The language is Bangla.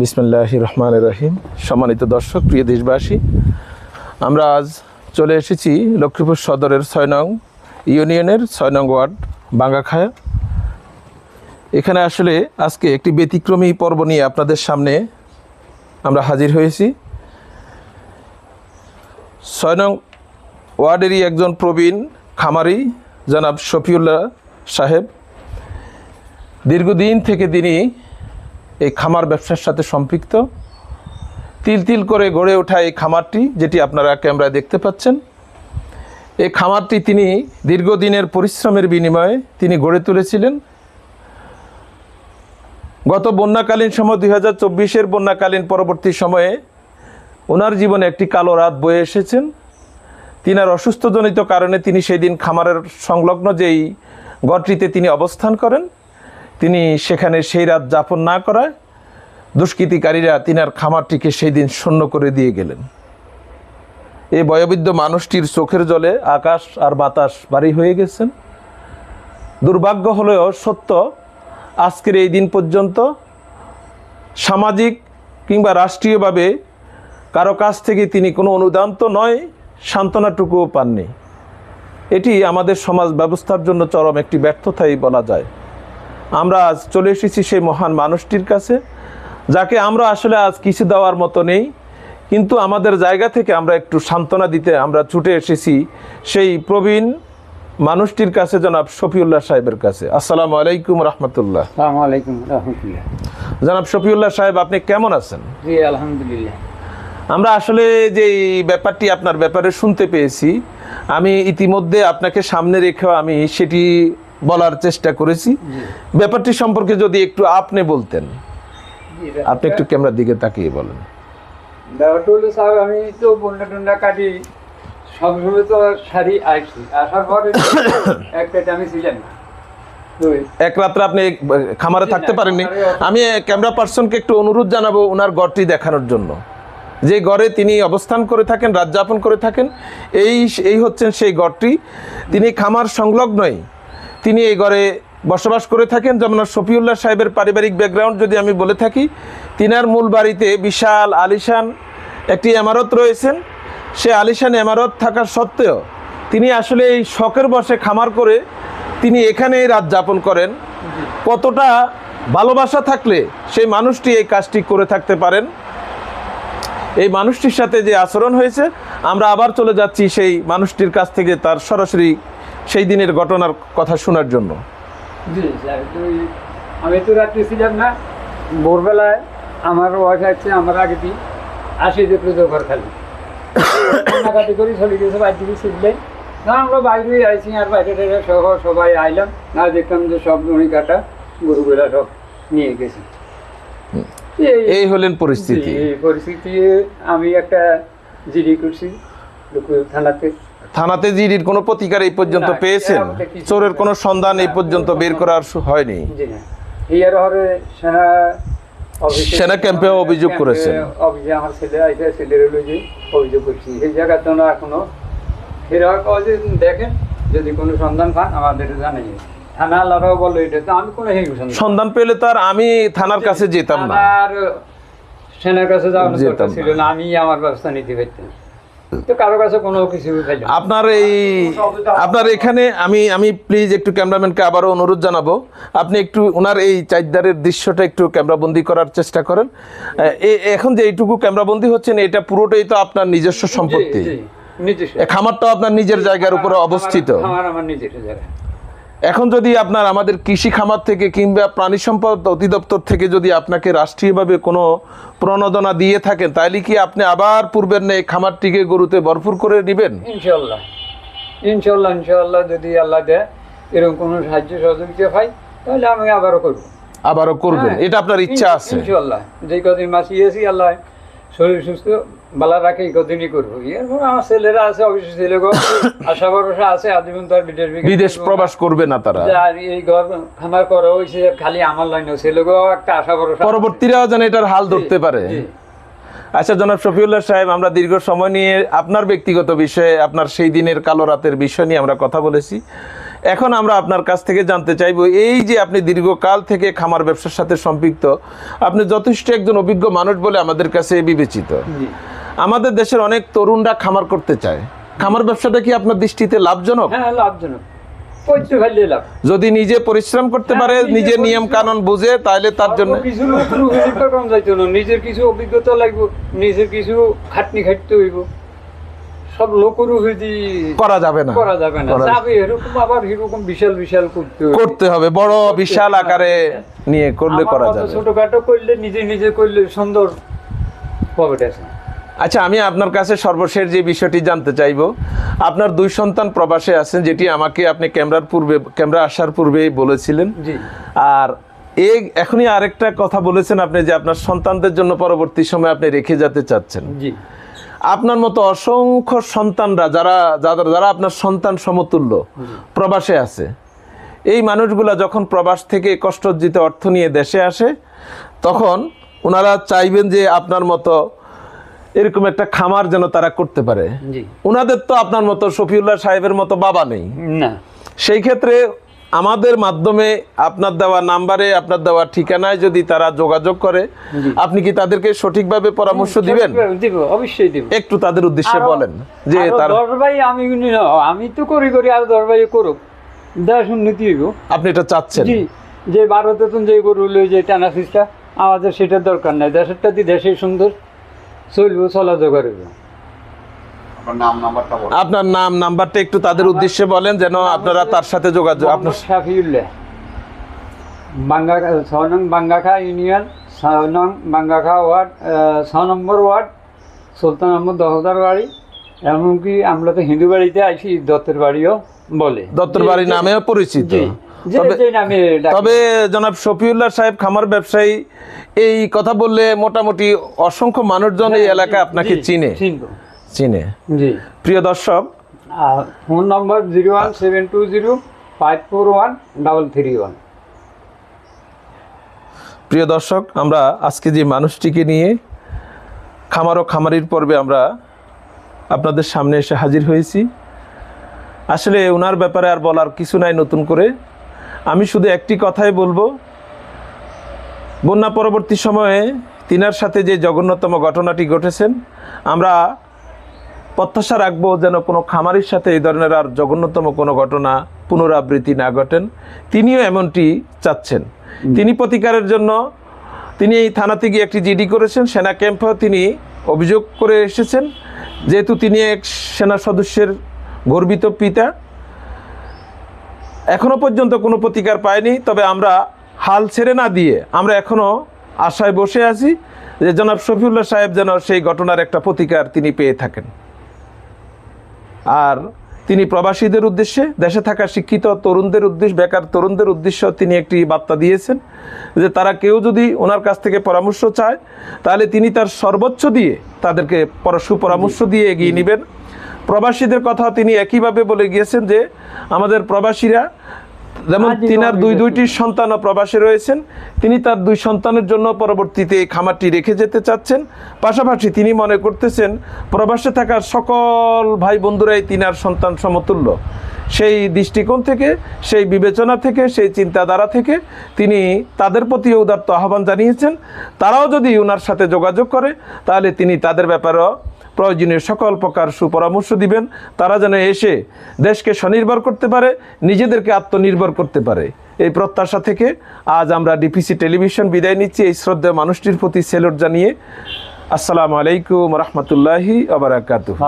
বিসমুল্লাহ রহমান রহিম। সম্মানিত দর্শক, প্রিয় দেশবাসী, আমরা আজ চলে এসেছি লক্ষ্মীপুর সদরের ছয় নং ইউনিয়নের ছয় নং ওয়ার্ড, বাঙ্গাখায়া। এখানে আসলে আজকে একটি ব্যতিক্রমী পর্ব নিয়ে আপনাদের সামনে আমরা হাজির হয়েছি। ছয় নং ওয়ার্ডেরই একজন প্রবীণ খামারি, জনাব শফিউল্লাহ সাহেব। দীর্ঘদিন থেকে তিনি এই খামার ব্যবসার সাথে সম্পৃক্ত। তিল তিল করে গড়ে ওঠা এই খামারটি, যেটি আপনারা ক্যামেরায় দেখতে পাচ্ছেন। এই খামারটি তিনি দীর্ঘদিনের পরিশ্রমের বিনিময়ে তিনি গড়ে তুলেছিলেন। গত বন্যাকালীন সময় দুই হাজার চব্বিশের বন্যাকালীন পরবর্তী সময়ে ওনার জীবনে একটি কালো রাত বয়ে এসেছেন। তিনার অসুস্থজনিত কারণে তিনি সেই দিন খামারের সংলগ্ন যেই ঘরটিতে তিনি অবস্থান করেন তিনি সেখানে সেই রাত যাপন না করায় দুষ্কৃতিকারীরা তিনার খামারটিকে সেই দিন শূন্য করে দিয়ে গেলেন। এই বয়োবৃদ্ধ মানুষটির চোখের জলে আকাশ আর বাতাস বাড়ি হয়ে গেছেন। দুর্ভাগ্য হলেও সত্য, আজকের এই দিন পর্যন্ত সামাজিক কিংবা রাষ্ট্রীয়ভাবে কারও কাছ থেকে তিনি কোনো অনুদান তো নয়, সান্ত্বনাটুকুও পাননি। এটি আমাদের সমাজ ব্যবস্থার জন্য চরম একটি ব্যর্থতাই বলা যায়। আমরা আজ চলে এসেছি সেই মহান মানুষটির কাছে যাকে আমরা আসলে আজ কিছু দেওয়ার মতো নেই কিন্তু আমাদের জায়গা থেকে আমরা একটু সান্ত্বনা দিতে আমরা ছুটে এসেছি সেই প্রবীণ মানুষটির কাছে জনাব শফিউল্লাহ সাহেবের কাছে। আসসালামু আলাইকুম রহমতুল্লাহ। আসসালামু আলাইকুম রহমতুল্লাহ। জনাব শফিউল্লাহ সাহেব আপনি কেমন আছেন? জি আলহামদুলিল্লাহ। আমরা আসলে যে ব্যাপারটি আপনার ব্যাপারে শুনতে পেয়েছি আমি ইতিমধ্যে আপনাকে সামনে রেখেও আমি সেটি বলার চেষ্টা করেছি। ব্যাপারটি সম্পর্কে যদি একটু আপনি বলতেন। আপনি একটু ক্যামেরার দিকে তাকিয়ে বলেন। ব্যাপারটা হলো সাহেব আমি তো বন্যা টন্যা কাটি সবসময় তো সারি আসছি আসার পরে একটা আমি ছিলাম এক রাত্রে আপনি খামারে থাকতে পারেননি। আমি ক্যামেরা পার্সনকে একটু অনুরোধ জানাব ওনার ঘরটি দেখানোর জন্য। যে ঘরে তিনি অবস্থান করে থাকেন রাত যাপন করে থাকেন এই এই হচ্ছেন সেই ঘরটি তিনি খামার সংলগ্নই তিনি এই ঘরে বসবাস করে থাকেন। যেমন শফিউল্লাহ সাহেবের পারিবারিক ব্যাকগ্রাউন্ড যদি আমি বলে থাকি, তিনার মূল বাড়িতে বিশাল আলিশান একটি এমারত রয়েছেন। সে আলিশান এমারত থাকা সত্ত্বেও তিনি আসলে এই শখের বসে খামার করে তিনি এখানেই রাত যাপন করেন। কতটা ভালোবাসা থাকলে সেই মানুষটি এই কাজটি করে থাকতে পারেন। এই মানুষটির সাথে যে আচরণ হয়েছে, আমরা আবার চলে যাচ্ছি সেই মানুষটির কাছ থেকে তার সরাসরি সেই দিনের ঘটনার কথা শোনার জন্য। আমি তো রাত্রে ছিলাম না ভোরবেলায় আমার ওয়াইফ আছে আমার আগে দিই আসি যে পুজো ঘর খালি। কাটি করে চলে গেছে বাইরে দিকে শিখলে না আমরা বাইরে আইছি আর বাইরে টাইরে সহ সবাই আইলাম। না দেখলাম যে সব নড়ি কাটা গরুগুলা সব নিয়ে গেছে। এই এই হলেন পরিস্থিতি। এই পরিস্থিতি আমি একটা জিডি করছি থানাতে। থানাতে জিডির কোনো প্রতিকার এই পর্যন্ত পেয়েছেন? চোরের কোনো সন্ধান এই পর্যন্ত বের করার হয়নি। সেনা অভিযোগ ক্যাম্পে করেছেন। আমার ছেলে আইসে ছেলের অভিযোগ করছি। সেই এখনও। দেখেন যদি কোনো সন্ধান পান আমাদের জানাই থানা আল্লাহরাও বলো এটা তো আমি কোনো সন্ধান পেলে তো আর আমি থানার কাছে যেতাম না। আর সেনার কাছে যাওয়ার ছিল না আমি আমার ব্যবস্থা নিতে পারতাম। আপনার এই আপনার এখানে আমি আমি প্লিজ একটু ক্যামেরাম্যানকে আবারও অনুরোধ জানাব। আপনি একটু ওনার এই চাইদারের দৃশ্যটা একটু ক্যামেরাবন্দি করার চেষ্টা করেন। এখন যে এইটুকু ক্যামেরাবন্দি হচ্ছেন এটা পুরোটাই তো আপনার নিজস্ব সম্পত্তি। খামারটাও আপনার নিজের জায়গার উপরে অবস্থিত আমার আমার নিজস্ব জায়গা এখন যদি আপনার আমাদের কৃষি খামার থেকে কিংবা প্রাণী সম্পদ অধিদপ্তর থেকে যদি আপনাকে রাষ্ট্রীয়ভাবে কোনো প্রণোদনা দিয়ে থাকেন তাহলে কি আপনি আবার পূর্বের নেই খামারটিকে গরুতে ভরপুর করে নেবেন? ইনশাল্লাহ ইনশাল্লাহ ইনশাল্লাহ যদি আল্লাহ দেয় এরকম কোনো সাহায্য সহযোগিতা পাই তাহলে আমি আবারও করব। আবারও করবেন। হ্যাঁ, এটা আপনার ইচ্ছা আছে। ইনশাল্লাহ যে কদিন মাস আল্লাহ শরীর সুস্থ বালা রাখে কদিনই করব। এরপর আমার ছেলেরা আছে অবশ্যই ছেলে আশা ভরসা আছে আজীবন তার আর বিদেশ বিদেশ। প্রবাস করবে না তারা। আর এই ঘর খামার করা হয়েছে খালি আমার লাইন ছেলে গো একটা আশা ভরসা পরবর্তীরা পরবর্তীরাও যেন এটার হাল ধরতে পারে। আচ্ছা জনাব শফিউল্লাহ সাহেব আমরা দীর্ঘ সময় নিয়ে আপনার ব্যক্তিগত বিষয়ে আপনার সেই দিনের কালো রাতের বিষয় নিয়ে আমরা কথা বলেছি। এখন আমরা আপনার কাছ থেকে জানতে চাইব এই যে আপনি দীর্ঘকাল থেকে খামার ব্যবসার সাথে সম্পৃক্ত আপনি যথেষ্ট একজন অভিজ্ঞ মানুষ বলে আমাদের কাছে বিবেচিত। আমাদের দেশের অনেক তরুণরা খামার করতে চায়। খামার ব্যবসাটা কি আপনার দৃষ্টিতে লাভজনক? হ্যাঁ লাভজনক। যদি নিজে পরিশ্রম করতে হ্যাঁ, পারে নিজের নিয়ম কানুন বুঝে তাহলে তার জন্য কিছু নিজের কিছু অভিজ্ঞতা লাগবে নিজের কিছু খাটনি খাটতে হইব। সব করা যাবে না। করা যাবে না। যাবে এরকম আবার এরকম বিশাল বিশাল করতে হবে করতে হবে। বড় বিশাল আকারে নিয়ে করলে করা যাবে। ছোটখাটো করলে নিজে নিজে করলে সুন্দর আছে? আচ্ছা আমি আপনার কাছে সর্বশেষ যে বিষয়টি জানতে চাইব আপনার দুই সন্তান প্রবাসে আছেন যেটি আমাকে আপনি ক্যামেরার পূর্বে ক্যামেরা আসার পূর্বেই বলেছিলেন। আর এই এখনই আরেকটা কথা বলেছেন আপনি যে আপনার সন্তানদের জন্য পরবর্তী সময় আপনি রেখে যেতে চাচ্ছেন। জি। আপনার মতো অসংখ্য সন্তানরা যারা যারা যারা আপনার সন্তান সমতুল্য প্রবাসে আছে এই মানুষগুলা যখন প্রবাস থেকে কষ্টর্জিত অর্থ নিয়ে দেশে আসে তখন ওনারা চাইবেন যে আপনার মতো এরকম একটা খামার যেন তারা করতে পারে। ওনাদের তো আপনার মতো শফিউল্লাহ সাহেবের মতো বাবা নেই। না। সেই ক্ষেত্রে আমাদের মাধ্যমে আপনার দেওয়া নাম্বারে আপনার দেওয়া ঠিকানায় যদি তারা যোগাযোগ করে আপনি কি তাদেরকে সঠিকভাবে পরামর্শ দিবেন? অবশ্যই দিব। একটু তাদের উদ্দেশ্যে বলেন যে তার ভাই আমি আমি তো করি করি আর দশ ভাই করুক। দেশ উন্নতি হইব। আপনি এটা চাচ্ছেন? জি যে ভারতে যে গরু হলো যে টানা সিস্টা আমাদের সেটার দরকার নাই। দেশেরটা দিয়ে দেশে সুন্দর। চলবো চলা জোগাড় হইব আপনার নাম নাম্বারটা বলুন। আপনার নাম নাম্বারটা একটু তাদের উদ্দেশ্যে বলেন যেন আপনারা তার সাথে যোগাযোগ আপনার শাফিউল্লাহ। বাঙ্গা ছয় নং বাঙ্গাখা ইউনিয়ন ছয় নং বাঙ্গাখা ওয়ার্ড ছয় নম্বর ওয়ার্ড সুলতান আহমদ দহদার বাড়ি এমনকি আমরা তো হিন্দু বাড়িতে আইসি দত্তের বাড়িও বলে। দত্তর বাড়ি নামেও পরিচিত। তবে- জনাব শফিউল্লাহ সাহেব খামার ব্যবসায়ী এই কথা বললে মোটামুটি অসংখ্য মানুষজন এই হ্যাঁ, এলাকায় জি, আপনাকে চিনে। চিনে। প্রিয় দর্শক phone number zero one seven two zero five four one double three one. প্রিয় দর্শক আমরা আজকে যে মানুষটিকে নিয়ে খামার ও খামারির পর্বে আমরা আপনাদের সামনে এসে হাজির হয়েছি। আসলে ওনার ব্যাপারে আর বলার কিছু নাই নতুন করে। আমি শুধু একটি কথাই বলব। বন্যা পরবর্তী সময়ে তিনার সাথে যে জঘন্যতম ঘটনাটি ঘটেছেন আমরা প্রত্যাশা রাখব যেন কোনো খামারির সাথে এই ধরনের আর জঘন্যতম কোনো ঘটনা পুনরাবৃত্তি না ঘটেন। তিনিও এমনটি চাচ্ছেন। তিনি প্রতিকারের জন্য তিনি এই থানাতে গিয়ে একটি জিডি করেছেন সেনা ক্যাম্পেও তিনি অভিযোগ করে এসেছেন। যেহেতু তিনি এক সেনা সদস্যের গর্বিত পিতা এখনও পর্যন্ত কোনো প্রতিকার পায়নি তবে আমরা হাল ছেড়ে না দিয়ে আমরা এখনও আশায় বসে আছি যে জনাব শফিউল্লাহ সাহেব যেন সেই ঘটনার একটা প্রতিকার তিনি পেয়ে থাকেন। আর তিনি প্রবাসীদের উদ্দেশ্যে, দেশে থাকা শিক্ষিত তরুণদের উদ্দেশ্যে, বেকার তরুণদের উদ্দেশ্য তিনি একটি বার্তা দিয়েছেন যে তারা কেউ যদি ওনার কাছ থেকে পরামর্শ চায়, তাহলে তিনি তার সর্বোচ্চ দিয়ে তাদেরকে পর- সুপরামর্শ দিয়ে এগিয়ে নেবেন। প্রবাসীদের কথা তিনি একইভাবে বলে গিয়েছেন যে আমাদের প্রবাসীরা যেমন তিনার দুই দুইটি সন্তানও প্রবাসে রয়েছেন তিনি তার দুই সন্তানের জন্য পরবর্তীতে এই খামারটি রেখে যেতে চাচ্ছেন। পাশাপাশি তিনি মনে করতেছেন প্রবাসে থাকা সকল ভাই বন্ধুরাই তিনার সন্তান সমতুল্য। সেই দৃষ্টিকোণ থেকে সেই বিবেচনা থেকে সেই চিন্তাধারা থেকে তিনি তাদের প্রতি উদার্ত আহ্বান জানিয়েছেন। তারাও যদি ওনার সাথে যোগাযোগ করে তাহলে তিনি তাদের ব্যাপারেও প্রয়োজনীয় সকল প্রকার সুপরামর্শ দিবেন। তারা যেন এসে দেশকে স্বনির্ভর করতে পারে, নিজেদেরকে আত্মনির্ভর করতে পারে। এই প্রত্যাশা থেকে আজ আমরা ডিপিসি টেলিভিশন বিদায় নিচ্ছি। এই শ্রদ্ধা মানুষটির প্রতি সেলট জানিয়ে আসসালামু আলাইকুম রহমতুল্লাহি আবরাকাতুহ